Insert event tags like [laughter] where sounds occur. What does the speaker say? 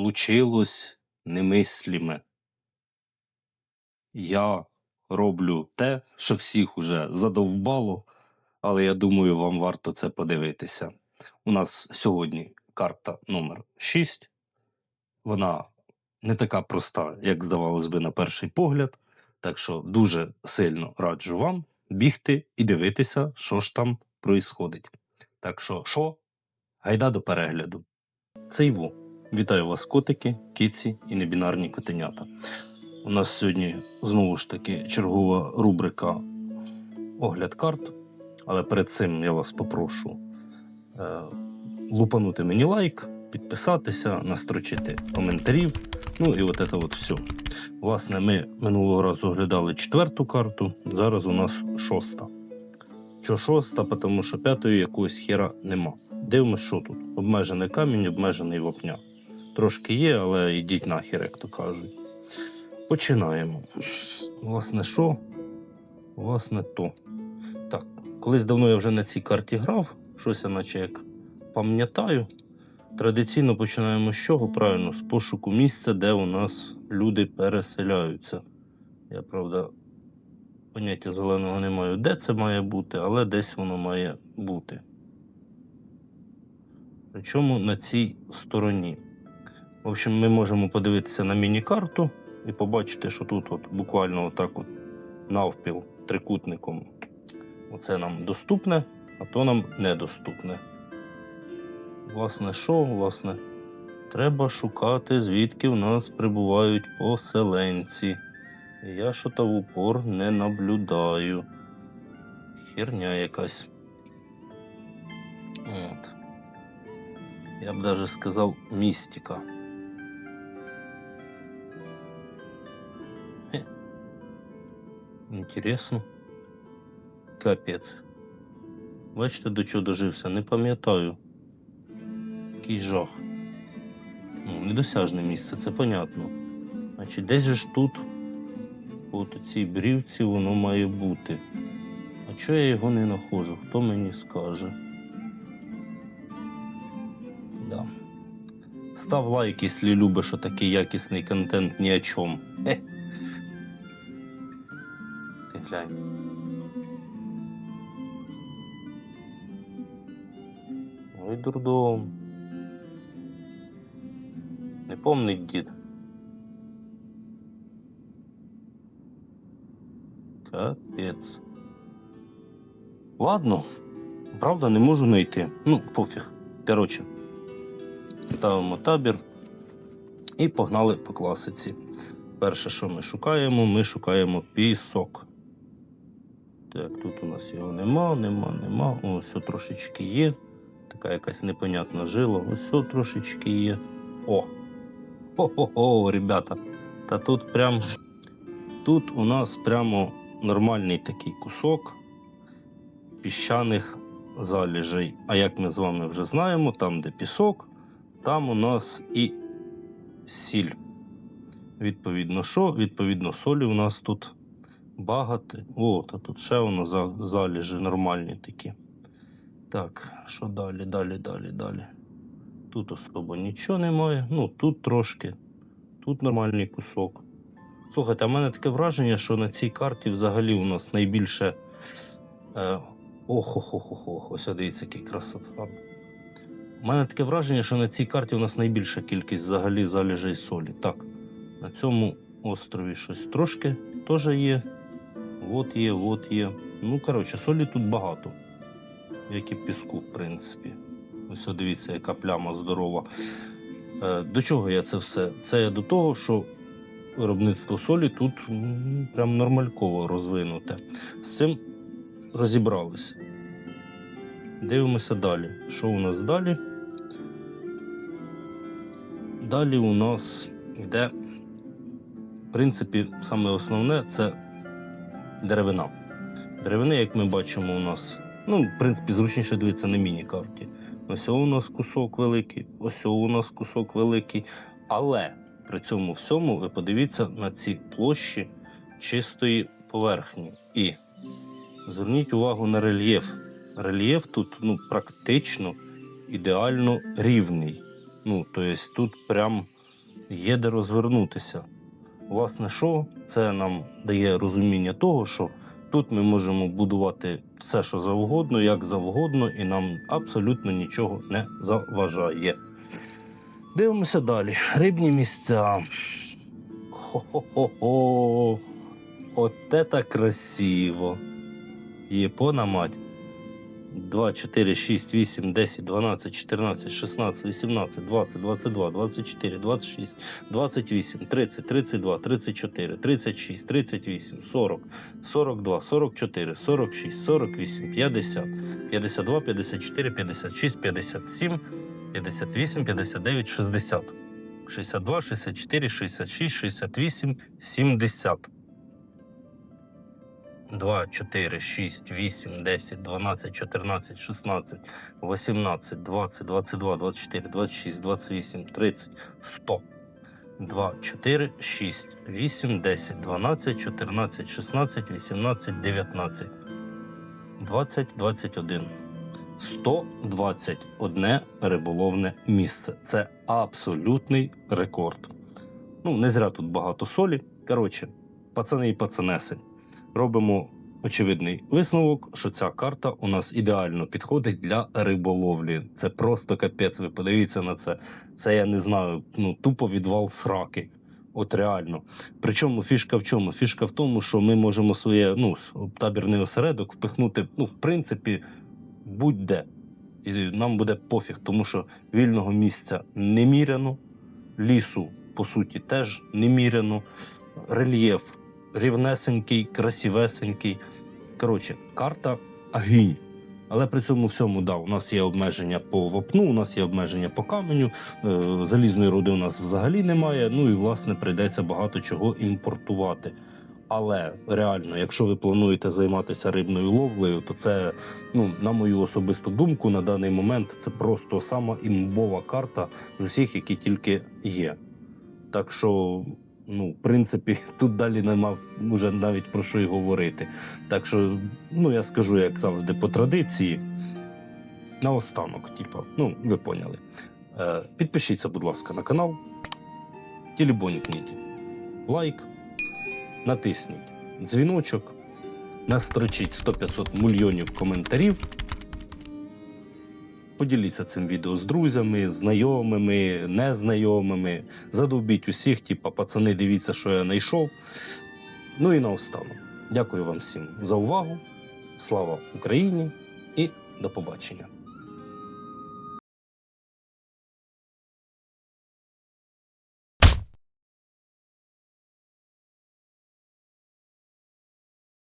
случилось немисліме. Я роблю те, що всіх уже задовбало, але я думаю, вам варто це подивитися. У нас сьогодні карта номер 6. Вона не така проста, як здавалось би на перший погляд. Так що дуже сильно раджу вам бігти і дивитися, що ж там проїсходить. Так що, що? Гайда до перегляду. Це Іво. Вітаю вас, котики, киці і небінарні котенята. У нас сьогодні знову ж таки чергова рубрика огляд карт. Але перед цим я вас попрошу е, лупанути мені лайк, підписатися, настрочити коментарів. Ну і от це от все. Власне, ми минулого разу оглядали четверту карту, зараз у нас шоста. Що шоста, тому що п'ятої якогось хера нема. Дивимось, що тут. Обмежений камінь, обмежений вапня. Трошки є, але йдіть нахер, як то кажуть. Починаємо. Власне, що? Власне, то. Так, колись давно я вже на цій карті грав, щось я наче як пам'ятаю. Традиційно починаємо з чого? Правильно, з пошуку місця, де у нас люди переселяються. Я, правда, поняття зеленого не маю, де це має бути, але десь воно має бути. Причому на цій стороні. В общем, ми можемо подивитися на міні-карту і побачити, що тут от буквально отак от навпіл трикутником. Оце нам доступне, а то нам недоступне. Власне, що? Власне, треба шукати, звідки в нас прибувають поселенці. Я що то в упор не наблюдаю. Херня якась. От. Я б даже сказав містика. Інтересно. Капець. Бачите, до чого дожився? Не пам'ятаю. Який жах. Ну, недосяжне місце, це понятно. Значить, десь ж тут, от у цій брівці, воно має бути. А чого я його не знаходжу? Хто мені скаже? Да. Став лайк, якщо любиш що такий якісний контент ні о чому. Хе. Ой, дурдом. Не помнить дід. Капець. Ладно, правда, не можу знайти. Ну, пофіг. Коротше, ставимо табір і погнали по класиці. Перше, що ми шукаємо, ми шукаємо пісок. Так, тут у нас його нема, нема, нема. Ось трошечки є. Така якась непонятна жила. Ось трошечки є. О! Хо-хо-хо, ребята. Та тут прям. Тут у нас прямо нормальний такий кусок піщаних заліжей. А як ми з вами вже знаємо, там, де пісок, там у нас і сіль. Відповідно, що? Відповідно, солі у нас тут багато. О, та тут ще воно за- заліжі нормальні такі. Так, що далі, далі, далі, далі. Тут особо нічого немає. Ну, тут трошки. Тут нормальний кусок. Слухайте, а в мене таке враження, що на цій карті взагалі у нас найбільше. Е, Охо-хо-хо-хо, ось дивіться, який красота. У мене таке враження, що на цій карті у нас найбільша кількість взагалі заліжей солі. Так, на цьому острові щось трошки теж є. От є, от є. Ну, коротше, солі тут багато. Як і піску, в принципі. Ось дивіться, яка пляма здорова. Е, До чого я це все? Це я до того, що виробництво солі тут прям нормальково розвинуте. З цим розібралися. Дивимося далі. Що у нас далі? Далі у нас йде, в принципі, саме основне це деревина. Деревини, як ми бачимо, у нас, ну, в принципі, зручніше дивитися на міні-карті. Ось у нас кусок великий, ось у нас кусок великий. Але при цьому всьому ви подивіться на ці площі чистої поверхні. І зверніть увагу на рельєф. Рельєф тут ну, практично ідеально рівний. Ну, тобто тут прям є де розвернутися. Власне, що це нам дає розуміння того, що тут ми можемо будувати все, що завгодно, як завгодно, і нам абсолютно нічого не заважає. Дивимося далі. Рибні місця. Хо-хо-хо-хо. От це красиво. Єпона мать. 2, 4, 6, 8, 10, 12, 14, 16, 18, 20, 22, 24, 26, 28, 30, 32, 34, 36, 38, 40, 42, 44, 46, 48, 50, 52, 54, 56, 57, 58, 59, 60, 62, 64, 66, 68, 70. 2, 4, 6, 8, 10, 12, 14, 16, 18, 20, 22, 24, 26, 28, 30, 100. 2, 4, 6, 8, 10, 12, 14, 16, 18, 19, 20, 21. 121 риболовне місце. Це абсолютний рекорд. Ну, не зря тут багато солі. Коротше, пацани і пацанеси робимо очевидний висновок, що ця карта у нас ідеально підходить для риболовлі. Це просто капець. Ви подивіться на це. Це я не знаю, ну тупо відвал сраки. От реально. Причому фішка в чому? Фішка в тому, що ми можемо своє ну, табірний осередок впихнути, ну, в принципі, будь-де. І нам буде пофіг, тому що вільного місця неміряно, лісу, по суті, теж неміряно, рельєф рівнесенький, красивесенький. Коротше, карта агінь. Але при цьому всьому, да, у нас є обмеження по вапну, у нас є обмеження по каменю, е, залізної руди у нас взагалі немає. Ну і власне прийдеться багато чого імпортувати. Але реально, якщо ви плануєте займатися рибною ловлею, то це, ну, на мою особисту думку, на даний момент це просто сама імбова карта з усіх, які тільки є. Так що Ну, в принципі, [laughs] тут далі нема вже навіть про що й говорити. Так що, ну я скажу, як завжди, по традиції. Наостанок, типу, ну, ви поняли. Е, Підпишіться, будь ласка, на канал. Тілібонькніть лайк, натисніть дзвіночок, настрочіть 100-500 мільйонів коментарів. Поділіться цим відео з друзями, знайомими, незнайомими. Задовбіть усіх, типа пацани, дивіться, що я знайшов. Ну і наостанок. Дякую вам всім за увагу. Слава Україні і до побачення.